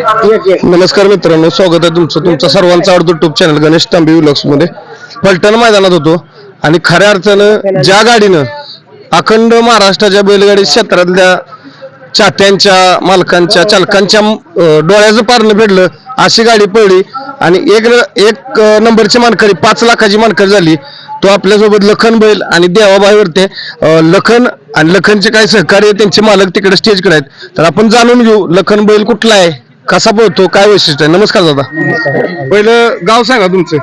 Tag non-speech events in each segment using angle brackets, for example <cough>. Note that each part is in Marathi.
नमस्कार मित्रांनो स्वागत आहे तुमचं. तुमचा सर्वांचा आवडतो ट्यूब चॅनल गणेश तांबे व्लॉग्समध्ये. पलटण मैदानात होतो. आणि खऱ्या अर्थानं ज्या गाडीनं अखंड महाराष्ट्राच्या बैलगाडी क्षेत्रातल्या चाहत्यांच्या मालकांच्या चालकांच्या डोळ्याचं पारणं फेडलं अशी गाडी पडली. आणि एक एक नंबरची मानकरी पाच लाखाची मानकरी झाली. तो आपल्यासोबत लखन बैल आणि देवाबाईवरते अं, लखन आणि लखनचे काही सहकार्य त्यांचे मालक तिकडे स्टेजकडे आहेत. तर आपण जाणून घेऊ लखन बैल कुठला आहे? कसा पोहतो काय वैशिष्ट्य आहे? नमस्कार दादा. पहिलं गाव सांगा तुमचं.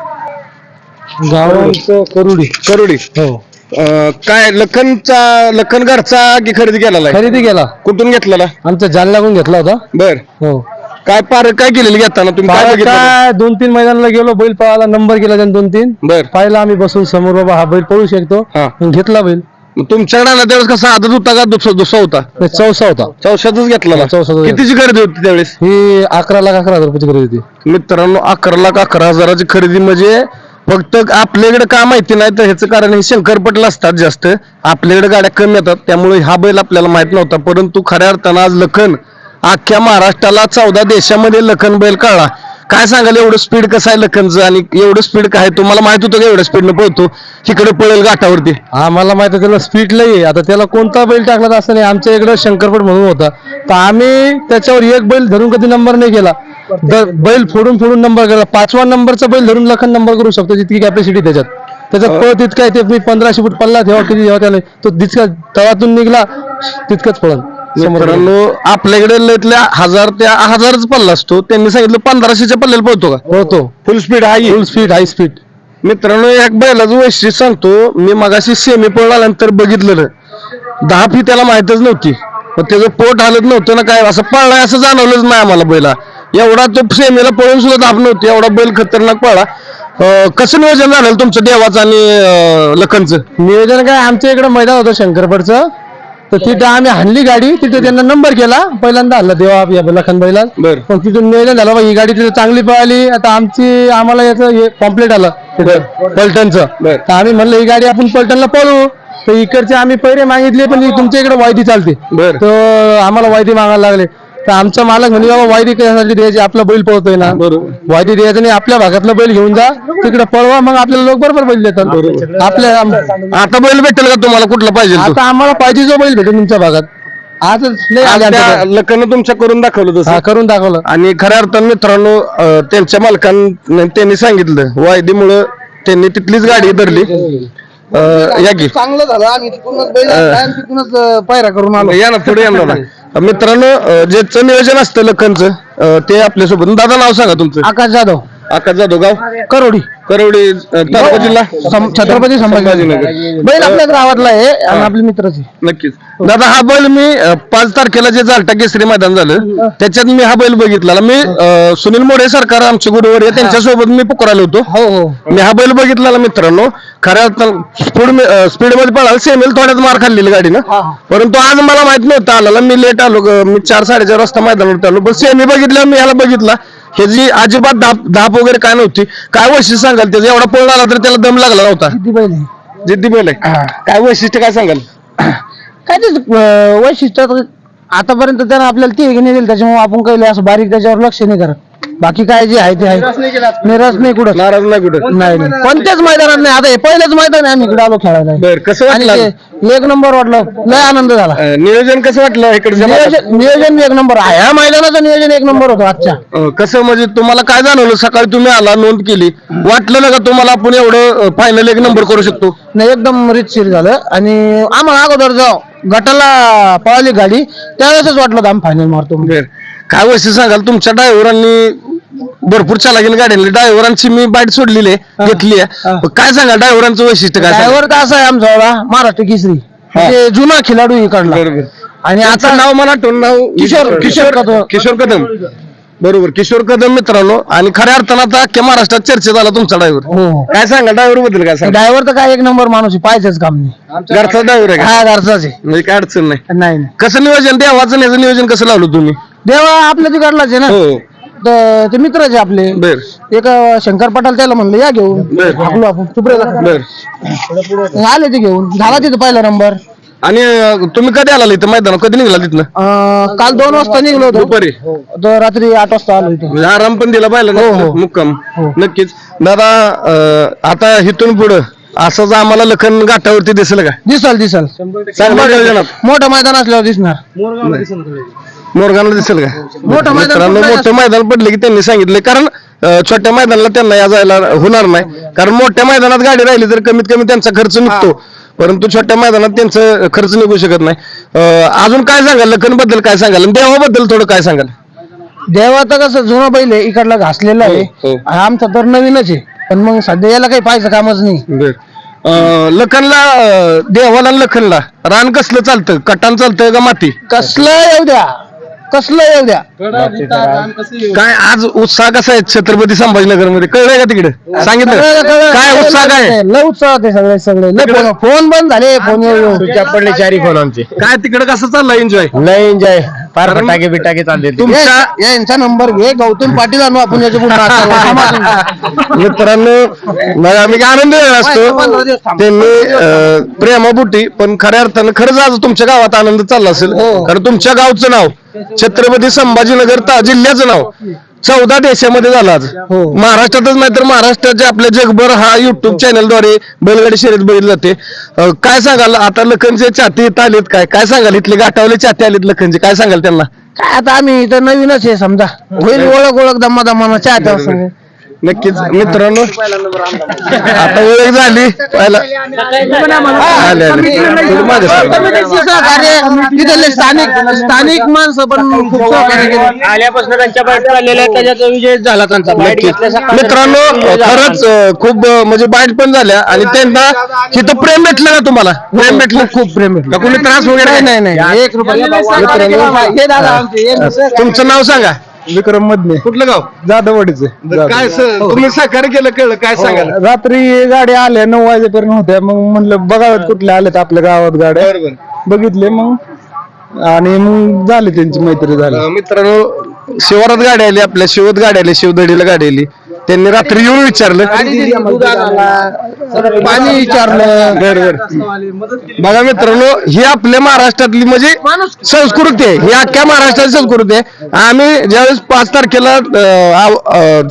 गावांचं करुडी. करोडी. हो. अं, काय लखनचा लखन घरचा की खरेदी केलेला आहे? खरेदी केला. कुठून घेतलेला? आमचा जालन्याहून घेतला होता. बर. हो. काय पार काय केलेलं घेताना? तुम्ही काय बघितलं? काय दोन तीन मैदानाला गेलो बैल पळाला नंबर केला त्याने दोन तीन. बर. पाहिला आम्ही बसून समोर बाबा हा बैल पळू शकतो. हा. मग घेतला बैल. मग तुमच्याकडे आला त्यावेळेस कसा आदत होता का दुसरा दुसरा होता? नाही, चौसा होता. चौशातच घेतलेला चौशातच घेतला. कितीची खरेदी होती त्यावेळेस? ही अकरा लाख अकरा हजार रुपयाची खरेदी होती. मित्रांनो अकरा लाख अकरा हजाराची खरेदी म्हणजे फक्त आपल्याकडे का माहिती नाही? तर ह्याचं कारण हे शंकरपटला असतात जास्त. आपल्याकडे गाड्या कमी येतात. त्यामुळे हा बैल आपल्याला माहीत नव्हता. परंतु खऱ्या अर्थानं आज लखन अख्ख्या महाराष्ट्राला चौदा देशामध्ये लखन बैल कळला काय सांगाल एवढं स्पीड कसं आहे लखनचं आणि एवढं स्पीड काय आहे? तुम्हाला माहीत होतं का एवढं स्पीडनं पळतो इकडे पळेल घाटावरती. आम्हाला माहीत आहे त्याला स्पीड लई आहे. आता त्याला कोणता बैल टाकला तर असं नाही. आमच्या इकडे शंकरपट म्हणून होता. तर आम्ही त्याच्यावर एक बैल धरून कधी नंबर नाही केला. द- बैल फोडून फोडून नंबर केला. पाचवा नंबरचा बैल धरून लखन नंबर करू शकतो जितकी कॅपॅसिटी त्याच्यात. त्याच्यात पळ तितका आहे ते मी पंधराशे फूट पल्ला ठेवा किती ठेवा त्याला तो जितका तळातून निघला तितकंच पळल समोर मित्रांनो आपल्याकडे लयतल्या हजार त्या हजारच पल्ला असतो. त्यांनी सांगितलं पंधराशेच्या पल्ल्याला पळतो का? होतो full speed high full speed high speed मित्रांनो एक बैलाचं वैशिष्ट्य सांगतो. मी मगाशी सेमी पळाल्यानंतर बघितलेलं. दहा फी त्याला माहितच नव्हती. मग त्याचं पोट हालत नव्हतं ना काय? असं पळलाय असं जाणवलंच नाही आम्हाला बैला. एवढा तो सेमीला पळून सुद्धा धाप नव्हती. एवढा बैल खतरनाक पळा अं, कसं नियोजन झालं तुमचं देवाचं आणि अं, लखनचं? नियोजन काय? आमच्या इकडे मैदान होतं शंकरपटचं. तर तिथं आम्ही हाणली गाडी तिथे त्यांना नंबर केला. पहिल्यांदा हल्ला देवा या लखन बैला बर. मग तिथून नियोजन झालं बा ही गाडी तिथे चांगली पळाली. आता आमची आम्हाला याचं हे कॉम्प्लीट आलं तिथं पलटणचं. बर. तर आम्ही म्हणलं ही गाडी आपण पलटणला पळू तर इकडचे आम्ही पैरे मागितले पण ही तुमच्या इकडे वायदी चालते. बर. तर आम्हाला वायदी मागायला लागले. तर आमचा मालक म्हणजे बाबा वायदी कशासाठी द्यायची? आपला बैल पळतोय ना. बरोबर. वायदी द्यायचं नाही आपल्या भागातलं बैल घेऊन जा तिकडे पळवा मग आपल्याला लोक बरोबर बैल देतात. आपल्या आम- आता बैल भेटेल का तुम्हाला? कुठला पाहिजे तो? आता आम्हाला पाहिजे जो बैल भेटेल तुमच्या भागात. आज नाही आले आमच्याकडे. लखन तुमच्या करून दाखवलं तसं. हा, करून दाखवलं. आणि खऱ्या अर्थानं मित्रांनो अं, त्यांच्या मालकांनी त्यांनी सांगितलं वायदीमुळं त्यांनी तिथलीच गाडी धरली. या की चांगलं झालं आम्ही तिथूनच बैल आणला आणि तिथूनच अं, पायरा करून आलो. या ना पुढे या ना <laughs> मित्रांनो ज्याचं नियोजन असतं लखनचं ते आपल्यासोबत. दादा नाव सांगा तुमचं. आकाश जाधव. आकाश जाधव गाव करोडी करवडी तालुका जिल्हा? सं- छत्रपती संभाजीनगर. बैल आपल्या गावातला आहे आणि आपले मित्राचे नक्कीच. दादा हा बैल मी अं, पाच तारखेला जे जालटा केसरी मैदान झालं त्याच्यात मी हा बैल बघितला. मी अं, सुनील मोरे सरकार आमचे गुरुवर आहे त्यांच्यासोबत मी पुकारालो होतो. हो हो. मी हा बैल बघितला मित्रांनो. खऱ्या स्पीड स्पीडमध्ये पळाला. सेमेल थोड्यात मार खाल्लेली गाडीनं. हा, हा. परंतु आज मला माहीत नव्हतं आलेला. मी लेट आलो ग. मी चार साडेचार वाजता मैदानावर आलो. पण सेमी बघितल्या मी ह्याला बघितला. ह्याची अजिबात धाप धाप वगैरे काय नव्हती. काय वैशिष्ट्य सांगाल त्याचं? एवढा पळून आला तर त्याला दम लागला नव्हता. किती बैल आहे? जिद्दी बैल आहे. काय वैशिष्ट्य काय सांगाल? काय ते अं, वैशिष्ट्य आता- आतापर्यंत त्यानं आपल्याला ते नाही दिलं त्याच्यामुळे आपण काही असं बारीक त्याच्यावर लक्ष नाही करत. बाकी काय जे आहे ते आहे. निराश नाही कुठं? नाराज नाही कुठं? नाही नाही. कोणत्याच मैदानात नाही. आता हे पहिलंच मैदान आहे. आम्ही इकडे आलो खेळायला. बर कसं आणि वाटलं ते एक नंबर वाटलं. लय आनंद झाला. अं, नियोजन कसं वाटलं इकडच्या भागात? नियोजन नियोजन एक नंबर. आहे ह्या मैदानाचं नियोजन एक नंबर होतं आजच्या. अं, कसं म्हणजे तुम्हाला काय जाणवलं? सकाळी तुम्ही आला नोंद केली. वाटलं ना का तुम्हाला आपण एवढं फायनल एक नंबर करू शकतो? नाही एकदम रितशीर झालं. आणि आम्हाला अगोदर जाऊ गटाला पळाली गाडी त्यावेळेसच वाटलं होतं आम्ही फायनल मारतो म्हणून. बर. काय वैशिष्ट्य सांगाल? तुमच्या ड्रायव्हरांनी भरपूर चालाकीने गाड्यांनी. ड्रायव्हरांची मी बाईट सोडलेली आहे घेतली आहे. पण काय सांगाल? ड्रायव्हरांचं वैशिष्ट्य काय सांगाल? ड्रायव्हर तर असा आहे आमचा महाराष्ट्र केसरी. म्हणजे जुना खेळाडू इकडला. बरोबर. आणि आता आता नाव मला आठवण नाव किशोर- किशोर कदम. किशोर कदम. बरोबर. किशोर कदम मित्रांनो आणि खऱ्या अर्थानं आता अख्ख्या महाराष्ट्रात चर्चेत आला तुमचा ड्रायव्हर. हो. काय सांगा ड्रायव्हरबद्दल काय सांगा ड्रायव्हर तर काय एक नंबर माणूस आहे पाहायचंच काम नाही. घरचा ड्रायव्हर आहे का? हा घरचाच आहे. म्हणजे काय अडचण नाही. नाही नाही. कसं नियोजन देवाचं याचं नियोजन कसं लावलं तुम्ही? देवा आपल्या तिकडलाच आहे ना? हो. तर ते मित्रच आहे आपले. बर. एक अं, शंकर पटाल त्याला म्हणलं या घेऊन. बर. आपलो आपण बर. आले ते घेऊन. झाला तिथे पहिला नंबर आणि अं, तुम्ही कधी आला इथं मैदान कधी निघाला तिथनं? अं, काल दोन वाजता निघलो होतो. दुपारी. तर रात्री आठ वाजता आलो इथे. म्हणजे आराम पण दिला पाहिला हो, ना हो. मुक्काम. हो. नक्कीच. दादा अं, आता इथून पुढं असंच आम्हाला लखन घाटावरती दिसेल का? दिसल दिसल. मोठं मैदान असल्यावर दिसणार. मोरगानला दिसेल का? मोठं मैदान मित्रांनो कुठलं मोठं मैदान पडले की त्यांनी सांगितले. कारण अं, छोट्या मैदानाला त्यांना या जायला होणार नाही. कारण मोठ्या मैदानात गाडी राहिली तर कमीत कमी त्यांचा खर्च निघतो. परंतु छोट्या मैदानात त्यांचं खर्च निघू शकत नाही. अं, अजून काय सांगाल? लखनबद्दल काय सांगाल? आणि देवाबद्दल थोडं काय सांगाल? देवाचं कसं जुना बैल आहे इकडला घासलेला आहे. हो, हो. आणि आमचा तर नवीनच आहे. पण मग सध्या याला काही पाहायचं कामच नाही. अं, लखनला अं, देवाला आणि लखनला. रान कसलं चालतं? कटान चालतं का माती? कसलं येऊ द्या. कसलं येऊ द्या? काय आज उत्साह कसा आहे छत्रपती संभाजीनगरमध्ये कळलंय का तिकडे? सांगितलं. कळलं, कळलं. काय उत्साह काय? आहे? लय उत्साह ते सगळे सगळे. लय फोन फोन बंद झाले फोन पडले चारी फोन आमचे. काय तिकडे कसं चाललंय एन्जॉय लय एन्जॉय फार फटाके बिटाके चालले तुमच्या ये- यांचा नंबर घे गौतम पाटील आणू आपण याच्यापुढे. <laughs> मित्रांनो मला आम्ही आनंद झाला असतो? त्यांनी अं, प्रेमापुटी पण खऱ्या अर्थानं खरंच आज तुमच्या गावात आनंद चालला असेल. कारण तुमच्या गावचं नाव. छत्रपती संभाजीनगर ता जिल्ह्याचं नाव चौदा देशामध्ये झालं आज. महाराष्ट्रातच नाही तर महाराष्ट्राच्या आपल्या जगभर हा युट्यूब चॅनलद्वारे बैलगाडी शर्यत बघितली जाते. अं, काय सांगाल? आता लखनचे चाहते इथं आलेत काय? काय सांगाल? इथले गाठावले चाहते आलेत लखनचे. काय सांगाल त्यांना? काय आता आम्ही इथं नवीनच आहे समजा. होईल ओळख ओळख दम्मा चाहत्या संग. नक्कीच. मित्रांनो आता ओळख झाली. पहिला. आले, आले. थोडी मागे सरका. कमिटीचं सहकार्य तिथले स्थानिक स्थानिक माणसं पण खूप सहकार्य केलं. आल्यापासून त्यांच्या चाललेल्या त्याच्यात विजय झाला त्यांचा. मित्रांनो खरंच अं, खूप अं, म्हणजे बाईट पण झाल्या. आणि त्यांना तिथं प्रेम भेटलं ना तुम्हाला? प्रेम भेटलं? खूप प्रेम भेटलं. कोणी त्रास वगैरे? नाही नाही नाही. एक रुपया हे दादा आमचे, हे सहकार्य. तुमचं नाव सांगा. विक्रम मधने कुठलं गाव? जाधववाडीचे. काय स- तुम्ही सहकार्य केलं कळलं काय सांगाल? रात्री गाड्या आल्या नऊ वाजेपर्यंत होत्या. मग म्हणलं बघाव्यात कुठल्या आल्यात आपल्या गावात गाड्या. बघितले मग. आणि मग झाली त्यांची मैत्री झाली. मित्रांनो शिवारात गाडी आली आपल्या शिवत गाडी आली शिवदडीला गाडी आली. त्यांनी रात्री येऊन विचारलं. पाणी विचारलं. बर बर. बघा मित्रांनो ही आपल्या महाराष्ट्रातली म्हणजे संस्कृती आहे. ही अख्ख्या महाराष्ट्राची संस्कृती आहे. आम्ही ज्यावेळेस पाच तारखेला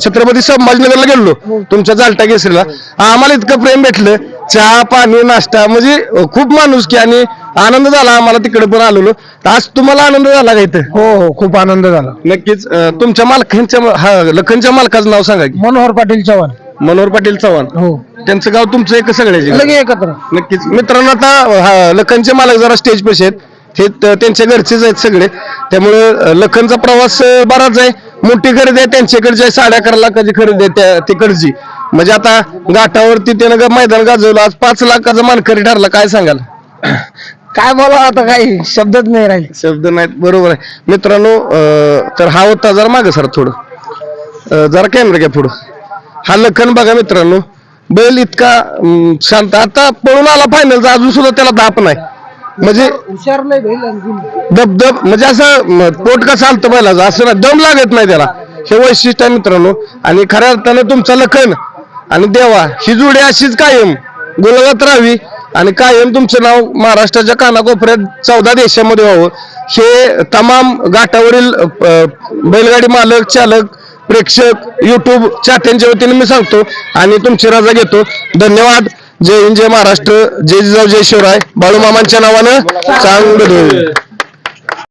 छत्रपती संभाजीनगरला गेलो तुमच्या जालटा केसरीला आम्हाला इतकं प्रेम भेटलं. चहा पाणी नाश्ता म्हणजे खूप माणूस की आणि आनंद झाला आम्हाला तिकडे पण आलेलो. तर आज तुम्हाला आनंद झाला का इथं? हो हो खूप आनंद झाला. नक्कीच अं, तुमच्या मालकांच्या हा लखनच्या मालकाचं नाव सांगा की. मनोहर पाटील चव्हाण. मनोहर पाटील चव्हाण. हो. त्यांचं गाव तुमचं एक सगळ्याचे. लगे एकत्र. नक्कीच. मित्रांनो आता हा, लखनचे मालक जरा स्टेज पैसे आहेत. हे त- त्यांच्या घरचेच आहेत सगळे. त्यामुळे अं, लखनचा प्रवास अं, बराच आहे. मोठी खरेदी आहे त्यांच्याकडच्या साडे अकरा लाखाची खरेदी आहे त्या तिकडची. म्हणजे आता घाटावरती त्यानं ग- मैदान गाजवलं. आज पाच लाखाचा मानकरी ठरला. काय सांगाल? काय बोला आता काही? शब्दच नाही राहिले. शब्द नाहीत बरोबर आहे. मित्रांनो अं, तर हा होता जरा मागे सर थोडं. अं, जरा कॅमेरा घ्या पुढं. हा लखन बघा मित्रांनो. बैल इतका अं, शांत. आता पळून आला फायनलचा अजून सुद्धा त्याला दाप नाही. म्हणजे हुशार नाही बैल. दबदब म्हणजे असं म, पोट का चालतं बैलाचं? असं दम लागत नाही त्याला. हे वैशिष्ट्य आहे मित्रांनो. आणि खऱ्या अर्थानं तुमचा लखन आणि देवा ही जोडी अशीच कायम. गुलाबात राहावी. आणि कायम तुमचं नाव महाराष्ट्राच्या कानाकोपऱ्यात चौदा देशामध्ये व्हावं. हे तमाम घाटावरील बैलगाडी मालक चालक प्रेक्षक युट्यूब चाहत्यांच्या वतीने मी सांगतो आणि तुमची रजा घेतो. धन्यवाद. जय हिंद जय महाराष्ट्र. जय जिजाऊ जय शिवराय. बाळूमामांच्या नावानं चांगलं